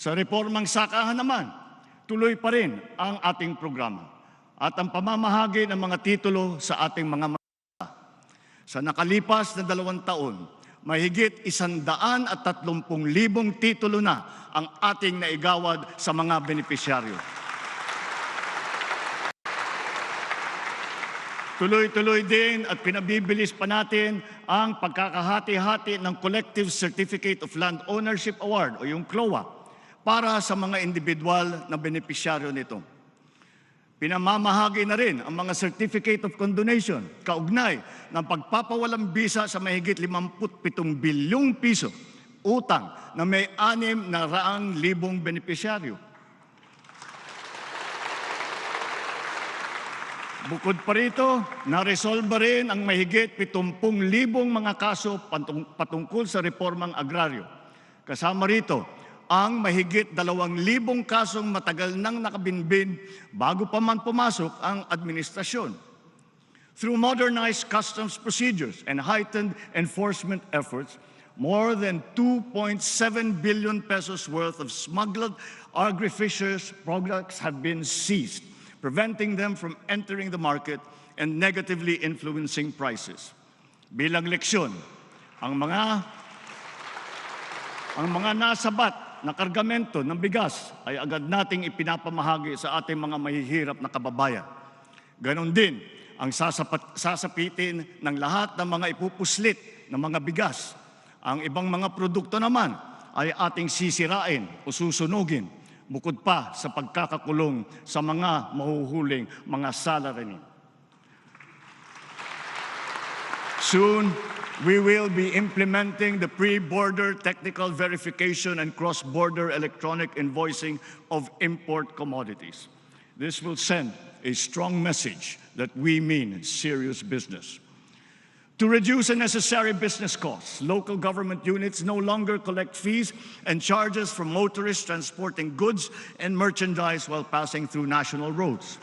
Sa reformang sakahan naman, tuloy pa rin ang ating programa at ang pamamahagi ng mga titulo sa ating mga sa nakalipas na dalawang taon, mahigit isandaan at tatlumpung libong titulo na ang ating naigawad sa mga benepisyaryo. Tuloy-tuloy din at pinabibilis pa natin ang pagkakahati-hati ng Collective Certificate of Land Ownership Award o yung CLOA para sa mga individual na benepisyaryo nito. Pinamamahagi na rin ang mga Certificate of Condonation kaugnay ng pagpapawalang bisa sa mahigit 57 bilyong piso utang na may anim na raang libong benepisyaryo. Bukod pa rito, naresolba rin ang mahigit 70,000 mga kaso patung- patungkol sa reformang agraryo. Kasama rito, ang mahigit 2,000 kasong matagal nang nakabinbin bago pa man pumasok ang administrasyon. Through modernized customs procedures and heightened enforcement efforts, more than 2.7 billion pesos worth of smuggled agri-fishers products have been seized, preventing them from entering the market and negatively influencing prices. Bilang leksyon, ang mga ang mga nasabat na kargamento ng bigas ay agad nating ipinapamahagi sa ating mga mahihirap na kababayan. Ganon din ang sasapat, sasapitin ng lahat ng mga ipupuslit ng mga bigas. Ang ibang mga produkto naman ay ating sisirain o susunugin bukod pa sa pagkakakulong sa mga mahuhuling mga salarymen. Soon, we will be implementing the pre-border technical verification and cross-border electronic invoicing of import commodities. This will send a strong message that we mean serious business. To reduce unnecessary business costs, local government units no longer collect fees and charges from motorists transporting goods and merchandise while passing through national roads.